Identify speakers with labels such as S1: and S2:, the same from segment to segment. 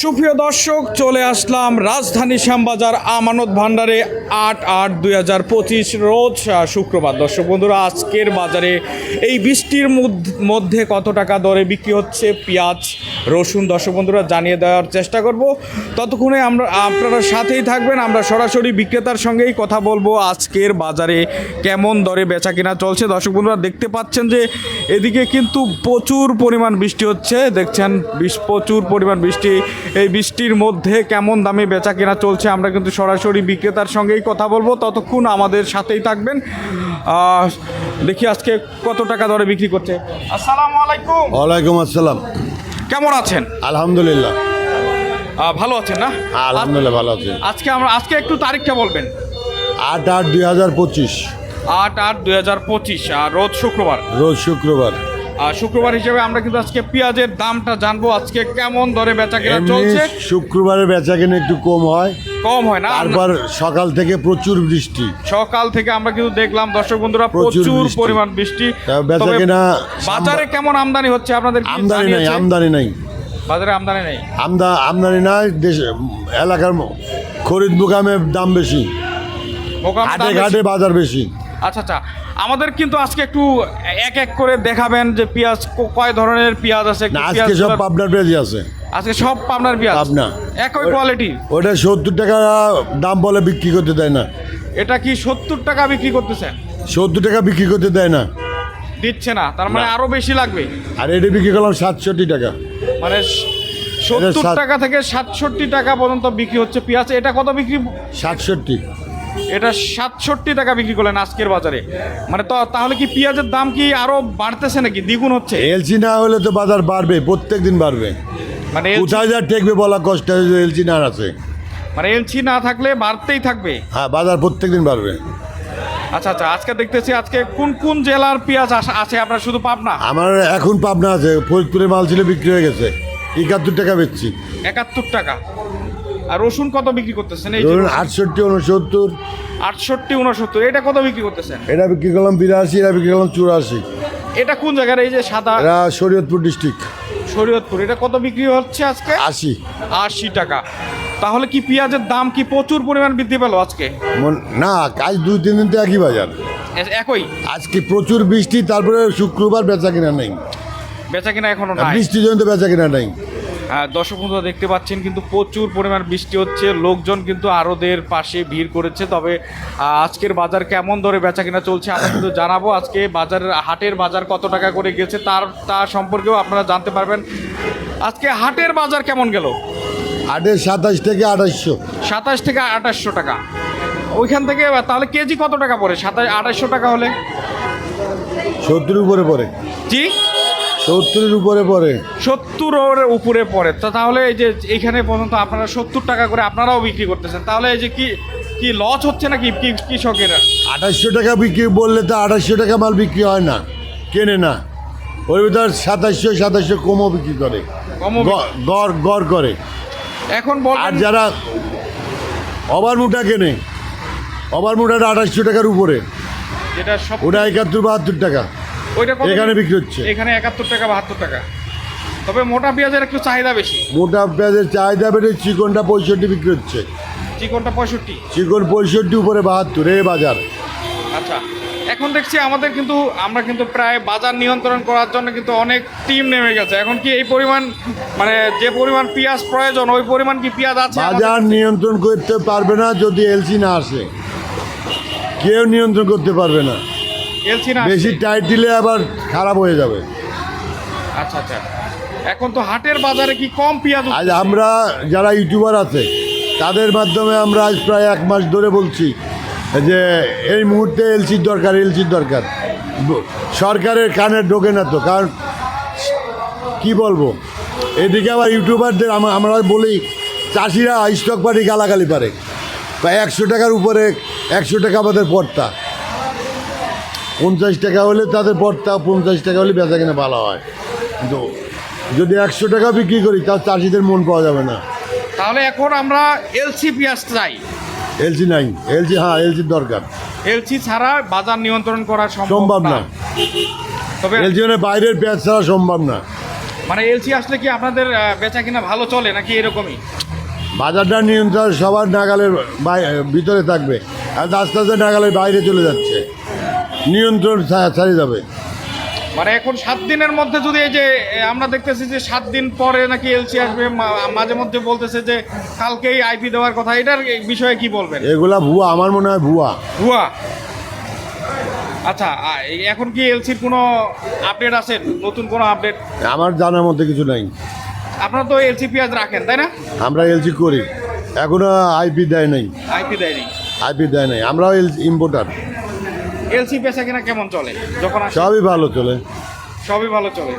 S1: সুপ্রিয় দর্শক, চলে আসলাম রাজধানী শ্যামবাজার আমানত ভান্ডারে আট আট দুই হাজার পঁচিশ রোজ শুক্রবার। দর্শক বন্ধুরা, আজকের বাজারে এই বৃষ্টির মধ্যে কত টাকা দরে বিক্রি হচ্ছে? পেঁয়াজ, রসুন, দর্শক বন্ধুরা, জানিয়ে দেওয়ার চেষ্টা করব। ততক্ষণে আমরা, আপনারা সাথেই থাকবেন। আমরা সরাসরি বিক্রেতার সঙ্গেই কথা বলব আজকের বাজারে কেমন দরে বেচা কিনা চলছে। দর্শক বন্ধুরা, দেখতে পাচ্ছেন যে এদিকে কিন্তু প্রচুর পরিমাণ বৃষ্টি হচ্ছে। দেখছেন প্রচুর পরিমাণ বৃষ্টি এই বৃষ্টির মধ্যে কেমন দামে বেচা কেনা চলছে আমরা কিন্তু সরাসরি বিক্রেতার সঙ্গেই কথা বলব। ততক্ষণ আমাদের সাথেই থাকবেন। দেখি আজকে কত টাকা দরে বিক্রি করছে। আসসালামু আলাইকুম।
S2: ওয়ালাইকুম আসসালাম।
S1: কেমন আছেন?
S2: আলহামদুলিল্লাহ।
S1: ভালো আছেন না?
S2: আলহামদুলিল্লাহ ভালো আছি।
S1: আজকে আমরা আজকে একটু তারিখটা বলবেন।
S2: আট আট দুই হাজার পঁচিশ।
S1: আট আট দুই হাজার পঁচিশ আর রোজ শুক্রবার।
S2: রোজ শুক্রবার।
S1: শুক্রবার হিসেবে আমরা কিন্তু আজকে পেঁয়াজের দামটা জানব। আজকে কেমন দরে বেচা কেনা চলছে?
S2: শুক্রবারে বেচা কেনা একটু কম হয়।
S1: কম হয় না?
S2: তারপর সকাল থেকে প্রচুর বৃষ্টি।
S1: সকাল থেকে আমরা কিন্তু দেখলাম দর্শক বন্ধুরা
S2: প্রচুর
S1: পরিমাণ বৃষ্টি।
S2: বেচা কেনা
S1: বাজারে কেমন আমদানি হচ্ছে আপনাদের
S2: আমদানি নাই আমদানি নাই।
S1: বাজারে আমদানি নেই?
S2: আমদা আমদানি নাই দেশ এলাকার খরিদ মুকামে দাম বেশি। হাটে
S1: দাম বেশি।
S2: ঘাটে বাজার বেশি।
S1: আচ্ছা আচ্ছা। আমাদের কিন্তু আজকে একটু এক এক করে দেখাবেন যে পেঁয়াজ ক- কয় ধরনের পেঁয়াজ আছে
S2: আজকে সব পাবনার পেঁয়াজি আছে।
S1: আজকে সব পাবনার পেঁয়াজ?
S2: পাবনা।
S1: একই কোয়ালিটি
S2: ওটা সত্তর টাকা দাম বলে বিক্রি করতে দেয় না।
S1: এটা কি সত্তর টাকা বিক্রি করতেছে?
S2: সত্তর টাকা বিক্রি করতে দেয় না।
S1: দিচ্ছে না তার মানে। আরও বেশি লাগবে?
S2: আর এটা বিক্রি করলাম সাতষট্টি টাকা।
S1: মানে সত্তর টাকা থেকে সাতষট্টি টাকা পর্যন্ত বিক্রি হচ্ছে পেঁয়াজ। এটা কত বিক্রি?
S2: সাতষট্টি।
S1: এটা সাতষট্টি টাকা বিক্রি করলেন আজকের বাজারে। মানে তো তাহলে কি পেঁয়াজের দাম কি আরও বাড়তেছে নাকি? দ্বিগুণ হচ্ছে।
S2: এলসি না হলে তো বাজার বাড়বে প্রত্যেক দিন বাড়বে।
S1: মানে
S2: কোথায় যা ঠেকবে বলা কষ্ট এলসি না আছে।
S1: মানে এলসি না থাকলে বাড়তেই থাকবে।
S2: হ্যাঁ বাজার প্রত্যেক দিন বাড়বে।
S1: আচ্ছা আচ্ছা আজকে দেখতেছি আজকে কোন কোন জেলার পেঁয়াজ আছে? আপনার শুধু পাবনা?
S2: আমার এখন পাবনা আছে ফরিদপুরে মাল ছিল বিক্রি হয়ে গেছে। একাত্তর টাকা বেচছি।
S1: একাত্তর টাকা। আর রসুন কত বিক্রি করতেছেন? এই
S2: ধরুন আটষট্টি উনসত্তর
S1: আটষট্টি উনসত্তর এটা কত বিক্রি করতেছেন?
S2: এটা বিক্রি করলাম বিরাশি এটা বিক্রি করলাম চুরাশি।
S1: এটা কোন জায়গার? এই যে সাদা
S2: এরা শরীয়তপুর ডিস্ট্রিক্ট।
S1: শরীয়তপুর। এটা কত বিক্রি হচ্ছে আজকে?
S2: আশি।
S1: আশি টাকা। তাহলে কি পেঁয়াজের দাম কি প্রচুর পরিমাণ বৃদ্ধি পেল আজকে?
S2: মন- না আজ দুই তিন দিন তো একই বাজার।
S1: এ- একই?
S2: আজকে প্রচুর বৃষ্টি তারপরে শুক্রবার বেচা কিনা নেই।
S1: বেচা কিনা এখনও নাই।
S2: বৃষ্টির জন্য তো বেচা কিনা নেই।
S1: দর্শক বন্ধুরা দেখতে পাচ্ছেন কিন্তু প্রচুর পরিমাণ বৃষ্টি হচ্ছে। লোকজন কিন্তু আরোদের পাশে ভিড় করেছে। তবে আজকের বাজার কেমন দরে বেচা কিনা চলছে আমরা কিন্তু জানাব। আজকে বাজারের হাটের বাজার কত টাকা করে গেছে তার তার সম্পর্কেও আপনারা জানতে পারবেন। আজকে হাটের বাজার কেমন গেল?
S2: আটের সাতাশ থেকে আঠাশশো।
S1: সাতাশ থেকে আঠাশশো টাকা। ওইখান থেকে তাহলে কেজি কত টাকা পড়ে? সাতাশ আঠাশশো টাকা হলে?
S2: সত্তর উপরে পড়ে।
S1: জি?
S2: সত্তরের উপরে পড়ে।
S1: সত্তরের উপরে পড়ে। তা তাহলে এই যে এইখানে পর্যন্ত আপনারা সত্তর টাকা করে আপনারাও বিক্রি করতেছেন। তাহলে এই যে কি কি লস হচ্ছে নাকি কি কৃষকেরা?
S2: আঠাশশো টাকা বিক্রি বললে তো আঠাশশো টাকা মাল বিক্রি হয় না কেনে না। ওর ভিতর সাতাশশো সাতাশশো কমও বিক্রি করে। গড় গড় করে।
S1: এখন
S2: আর যারা ওভার মুটা কেনে ওভার মুটাটা আঠাশশো টাকার উপরে। ওটা একাত্তর বাহাত্তর টাকা।
S1: ওইটা কত?
S2: এখানে বিক্রি হচ্ছে।
S1: এখানে একাত্তর টাকা বাহাত্তর টাকা। তবে মোটা পেঁয়াজের একটু চাহিদা বেশি।
S2: মোটা পেঁয়াজের চাহিদা বেড়ে চিকনটা পঁয়ষট্টি বিক্রি হচ্ছে।
S1: চিকনটা পঁয়ষট্টি?
S2: চিকন পঁয়ষট্টি উপরে বাহাত্তর এ বাজার।
S1: আচ্ছা এখন দেখছি আমাদের কিন্তু আমরা কিন্তু প্রায় বাজার নিয়ন্ত্রণ করার জন্য কিন্তু অনেক টিম নেমে গেছে। এখন কি এই পরিমাণ মানে যে পরিমাণ পেঁয়াজ প্রয়োজন ওই পরিমাণ কি পেঁয়াজ আছে
S2: বাজার নিয়ন্ত্রণ করতে পারবে না যদি এলসি না আসে। কেউ নিয়ন্ত্রণ করতে পারবে না। বেশি টাইট দিলে আবার খারাপ হয়ে যাবে।
S1: আচ্ছা আচ্ছা। এখন তো হাটের বাজারে কি কম পেঁয়াজ
S2: আজ আমরা যারা ইউটিউবার আছে তাদের মাধ্যমে আমরা আজ প্রায় এক মাস ধরে বলছি যে এই মুহূর্তে এলসির দরকার এলসির দরকার। সরকারের কানে ঢোকে না তো কারণ কি বলব? এদিকে আবার ইউটিউবারদের আমরা বলি চাষিরা স্টক পার্টি গালাগালি পারে বা একশো টাকার উপরে একশো টাকা আমাদের পড়তা। পঞ্চাশ টাকা হলে তাদের পড়তা পঞ্চাশ টাকা হলে বেচা কিনা ভালো হয়। কিন্তু যদি একশো টাকা বিক্রি করি তার চাষিদের মন পাওয়া যাবে না।
S1: তাহলে এখন আমরা এলসি পেঁয়াজ চাই।
S2: এলসি নাই। এলসি হ্যাঁ এলসির দরকার।
S1: এলসি ছাড়া বাজার নিয়ন্ত্রণ করা
S2: সম্ভব না।
S1: তবে
S2: এলসি মানে বাইরের পেঁয়াজ ছাড়া সম্ভব না।
S1: মানে এলসি আসলে কি আপনাদের বেচা কিনা ভালো চলে নাকি এরকমই?
S2: বাজারটা নিয়ন্ত্রণ সবার নাগালের ভিতরে থাকবে। আর আস্তে আস্তে নাগালের বাইরে চলে যাচ্ছে। নিয়ন্ত্রণ ছাড়িয়ে যাবে।
S1: মানে এখন সাত দিনের মধ্যে যদি এই যে আমরা দেখতেছি যে সাত দিন পরে নাকি এলসি আসবে মাঝে মধ্যে বলতেছে যে কালকেই আইপি দেওয়ার কথা এটার বিষয়ে কি বলবেন?
S2: এগুলা ভুয়া আমার মনে হয় ভুয়া।
S1: ভুয়া? আচ্ছা এখন কি এলসির কোনো আপডেট আছে? নতুন কোনো আপডেট?
S2: আমার জানার মধ্যে কিছু নাই।
S1: আপনারা তো এলসি পেঁয়াজ রাখেন তাই না?
S2: আমরা এলসি করি। এখনও আইপি দেয় নাই।
S1: আইপি দেয়নি
S2: আইপি দেয় নাই। আমরাও এলসি ইম্পোর্টার
S1: এলসি বেচা কিনা কেমন চলে? যখন
S2: সবই ভালো চলে।
S1: সবই ভালো চলে।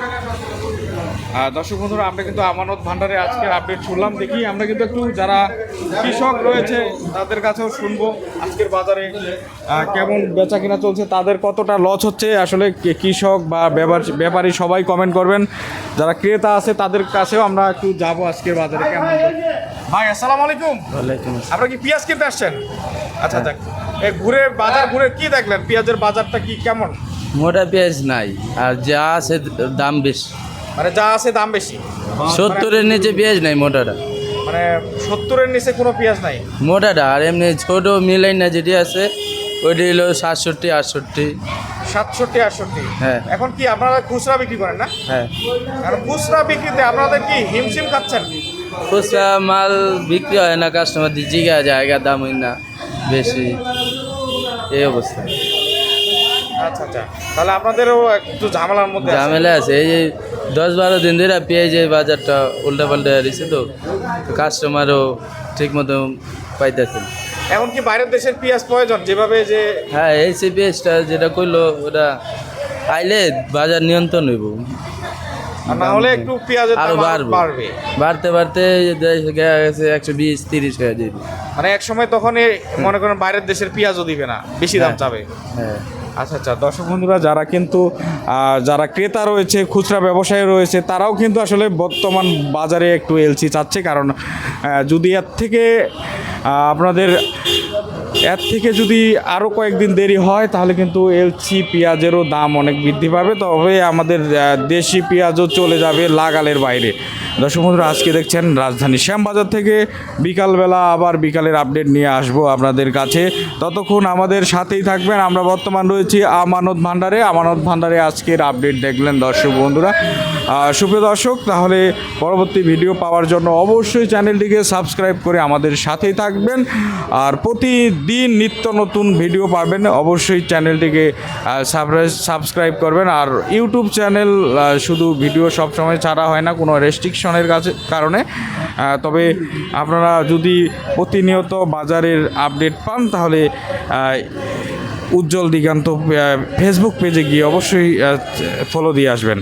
S1: আর দর্শক বন্ধুরা আমরা কিন্তু আমানত ভান্ডারে আজকের আপডেট শুনলাম। দেখি আমরা কিন্তু একটু যারা কৃষক রয়েছে তাদের কাছেও শুনব আজকের বাজারে কেমন বেচা কিনা চলছে তাদের কতটা লস হচ্ছে। আসলে কৃষক বা ব্যাপারী সবাই কমেন্ট করবেন। যারা ক্রেতা আছে তাদের কাছেও আমরা একটু যাব আজকের বাজারে। কেমন ভাই আসসালামু আলাইকুম। আপনারা কি পেঁয়াজ কিনতে আসছেন? আচ্ছা দেখ এই ঘুরে বাজার ঘুরে কি দেখলেন? পেঁয়াজের বাজারটা কি কেমন?
S3: মোটা পেঁয়াজ নাই আর যা আছে দাম বেশি।
S1: মানে যা আছে দাম বেশি?
S3: সত্তরের নিচে পেঁয়াজ নাই মোটাটা।
S1: মানে সত্তরের নিচে কোনো পেঁয়াজ নাই?
S3: মোটাটা আর এমনি ছোট মিলাই না যেটি আছে ওইটি হলো সাতষট্টি আটষট্টি।
S1: সাতষট্টি আটষট্টি?
S3: হ্যাঁ।
S1: এখন কি আপনারা খুচরা বিক্রি করেন না?
S3: হ্যাঁ।
S1: আর খুচরা বিক্রিতে আপনাদের কি হিমশিম খাচ্ছেন?
S3: খুচরা মাল বিক্রি হয় না কাস্টমার দিয়ে জিগা জায়গা দাম হয় না বেশি এই অবস্থা।
S1: আচ্ছা আচ্ছা। তাহলে আপনাদেরও একটু ঝামেলার মধ্যে
S3: ঝামেলা আছে। এই যে দশ বারো দিন ধরে পেঁয়াজের বাজারটা উল্টা পাল্টা দিছে তো কাস্টমারও ঠিক মতো পাইতেছে।
S1: এখন কি বাইরের দেশের পেঁয়াজ প্রয়োজন যেভাবে যে
S3: হ্যাঁ এই সি পেঁয়াজটা যেটা করল ওটা আইলে বাজার নিয়ন্ত্রণ হইব।
S1: না হলে একটু পেঁয়াজের দাম
S3: বাড়বে। বাড়তে বাড়তে গেছে একশো বিশ তিরিশ হয়ে যাবে।
S1: মানে এক সময় তখন মনে করেন বাইরের দেশের পেঁয়াজও দিবে না বেশি দাম
S3: হ্যাঁ।
S1: চাবে
S3: হ্যাঁ।
S1: আচ্ছা আচ্ছা দর্শক বন্ধুরা যারা কিন্তু যারা ক্রেতা রয়েছে খুচরা ব্যবসায়ী রয়েছে তারাও কিন্তু আসলে বর্তমান বাজারে একটু এলসি চাচ্ছে। কারণ যদি এর থেকে আপনাদের এর থেকে যদি আরও কয়েকদিন দেরি হয়, তাহলে কিন্তু এলচি পেঁয়াজেরও দাম অনেক বৃদ্ধি পাবে। তবে আমাদের দেশি পেঁয়াজও চলে যাবে লাগালের বাইরে। দর্শক বন্ধুরা, আজকে দেখছেন রাজধানী শ্যামবাজার থেকে বিকালবেলা আবার বিকালের আপডেট নিয়ে আসব আপনাদের কাছে। ততক্ষণ আমাদের সাথেই থাকবেন, আমরা বর্তমান রয়েছি আমানত ভান্ডারে আমানত ভান্ডারে আজকের আপডেট দেখলেন দর্শক বন্ধুরা। সুপ্রিয় দর্শক, তাহলে পরবর্তী ভিডিও পাওয়ার জন্য অবশ্যই চ্যানেলটিকে সাবস্ক্রাইব করে আমাদের সাথেই থাকবেন। আর প্রতিদিন নিত্য নতুন ভিডিও পাবেন, অবশ্যই চ্যানেলটিকে সাবস্ক্রাইব করবেন। আর ইউটিউব চ্যানেল শুধু ভিডিও সবসময় ছাড়া হয় না, কোনো রেস্ট্রিকশনের কাছে কারণে। তবে আপনারা যদি প্রতিনিয়ত বাজারের আপডেট পান, তাহলে উজ্জ্বল দিগান্ত ফেসবুক পেজে গিয়ে অবশ্যই ফলো দিয়ে আসবেন।